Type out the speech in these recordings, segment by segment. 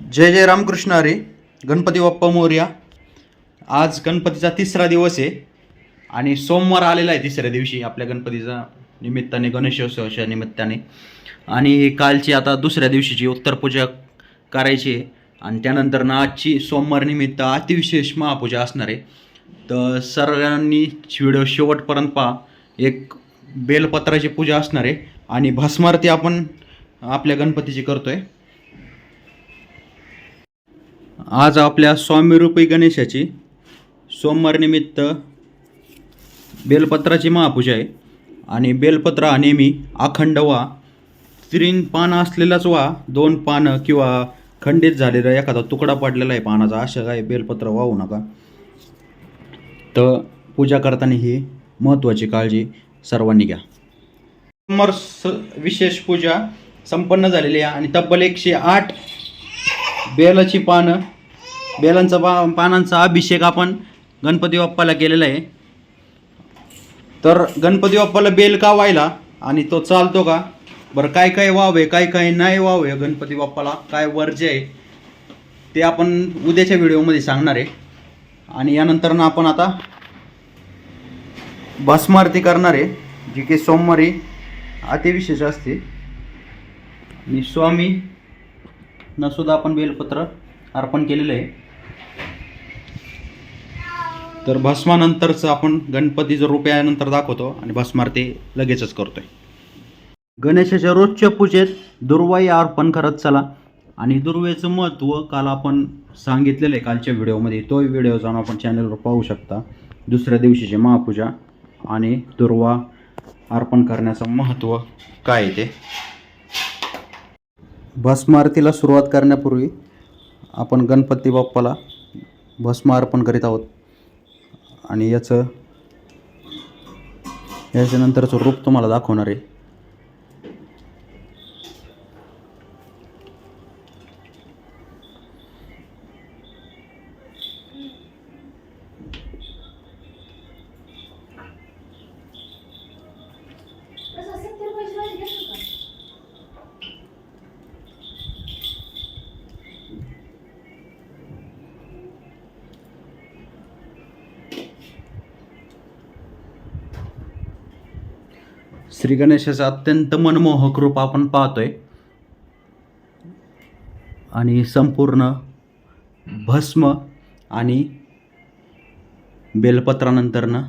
जय जय रामकृष्ण अरे गणपती बाप्पा मोर्या. आज गणपतीचा तिसरा दिवस आहे आणि सोमवार आलेला आहे तिसऱ्या दिवशी आपल्या गणपतीचा निमित्ताने गणेशोत्सवाच्या निमित्ताने. आणि कालची आता दुसऱ्या दिवशीची उत्तरपूजा करायची आहे. आणि त्यानंतर ना आजची सोमवार निमित्त अतिविशेष महापूजा असणार आहे. तर सर्वांनी व्हिडिओ शेवटपर्यंत पहा. एक बेलपत्राची पूजा असणार आहे. आणि भस्मारती आपण आपल्या गणपतीची करतो आहे आज आपल्या स्वामीरूपी गणेशाची सोमवारनिमित्त बेलपत्राची महापूजा आहे. आणि बेलपत्र हा नेहमी अखंड वा तीन पानं असलेलाच वा दोन पानं किंवा खंडित झालेला एखादा तुकडा पडलेला आहे पानाचा असं काय बेलपत्र वाहू नका. तर पूजा करताना ही महत्त्वाची काळजी सर्वांनी घ्या. सोमवार स विशेष पूजा संपन्न झालेली आहे आणि तब्बल एकशे आठ बेलाची पानं बेलांचा पा पानांचा अभिषेक आपण गणपती बाप्पाला केलेला आहे. तर गणपती बाप्पाला बेल का व्हायला आणि तो चालतो का? बरं काय काय वावे काय काय नाही वावे गणपती बाप्पाला? काय वर्ज्य आहे? ते आपण उद्याच्या व्हिडिओमध्ये सांगणार आहे. आणि यानंतर ना आपण आता भस्मारती करणार आहे जी की सोमवारी अतिविशेष असते. आणि स्वामी नसुद्धा सुद्धा आपण बेलपत्र अर्पण केलेलं आहे. तर भस्मानंतरचं आपण गणपतीचं रूप रुपयानंतर दाखवतो आणि भस्मारती लगेचच करतोय. गणेशाच्या रोजच्या पूजेत दुर्वाई अर्पण करत चला. आणि दुर्वेचं महत्त्व काल आपण सांगितलेलं आहे कालच्या व्हिडिओमध्ये. तोही व्हिडिओ जाऊन आपण चॅनलवर पाहू शकता. दुसऱ्या दिवशीची महापूजा आणि दुर्वा अर्पण करण्याचं महत्त्व काय आहे ते? भस्मारतीला सुरुवात करण्यापूर्वी आपण गणपती बाप्पाला भस्म अर्पण करीत आहोत. आणि याचं याच्यानंतरचं रूप तुम्हाला दाखवणार आहे. श्री गणेशाचं अत्यंत मनमोहक रूप आपण पाहतोय. आणि संपूर्ण भस्म आणि बेलपत्रानंतरनं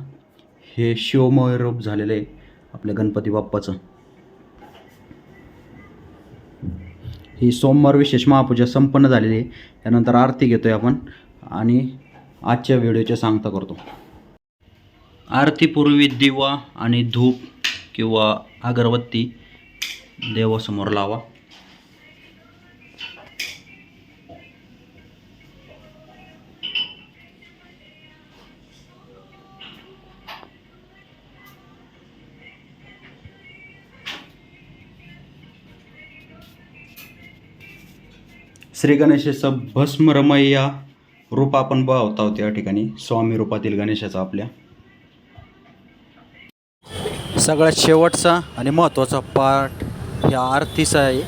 हे शिवमय रूप झालेलं आहे आपल्या गणपती बाप्पाचं. ही सोमवार विशेष महापूजा संपन्न झालेली आहे. त्यानंतर आरती घेतोय आपण आणि आजच्या व्हिडिओच्या सांगता करतो. आरतीपूर्वी दिवा आणि धूप किंवा अगरबत्ती देवासमोर लावा. श्री गणेशाचं भस्मरमय्या रूप आपण पाहत आहोत या ठिकाणी. स्वामी रूपातील गणेशाचा आपल्या सगळ्यात शेवटचा आणि महत्त्वाचा पार्ट ह्या आरतीचा आहे.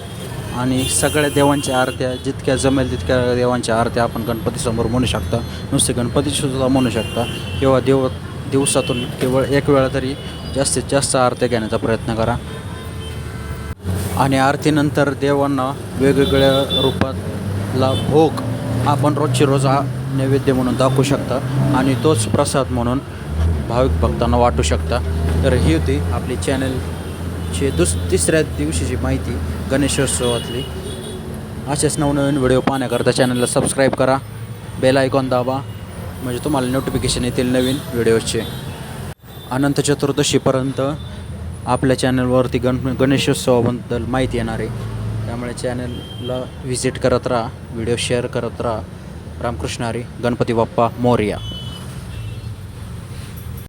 आणि सगळ्या देवांच्या आरत्या जितक्या जमेल तितक्या देवांच्या आरत्या आपण गणपतीसमोर म्हणू शकता. नुसते गणपतीसुद्धा म्हणू शकता. किंवा देव दिवसातून केवळ एक वेळा तरी जास्तीत जास्त आरत्या घेण्याचा प्रयत्न करा. आणि आरतीनंतर देवांना वेगवेगळ्या रूपातला भोग आपण रोजची रोज हा नैवेद्य म्हणून दाखवू शकता. आणि तोच प्रसाद म्हणून भाविक भक्तांना वाटू शकता. तर ही होती आपली चॅनलची दुस तिसऱ्या दिवशीची माहिती गणेशोत्सवातली. असेच नवनवीन व्हिडिओ पाहण्याकरता चॅनलला सबस्क्राईब करा बेल आयकॉन दाबा म्हणजे तुम्हाला नोटिफिकेशन येतील नवीन व्हिडिओचे. अनंत चतुर्दशीपर्यंत आपल्या चॅनलवरती गण गणेशोत्सवाबद्दल माहिती येणार आहे. त्यामुळे चॅनलला व्हिजिट करत राहा व्हिडिओ शेअर करत राहा. रामकृष्ण हरी गणपती बाप्पा मोर्या.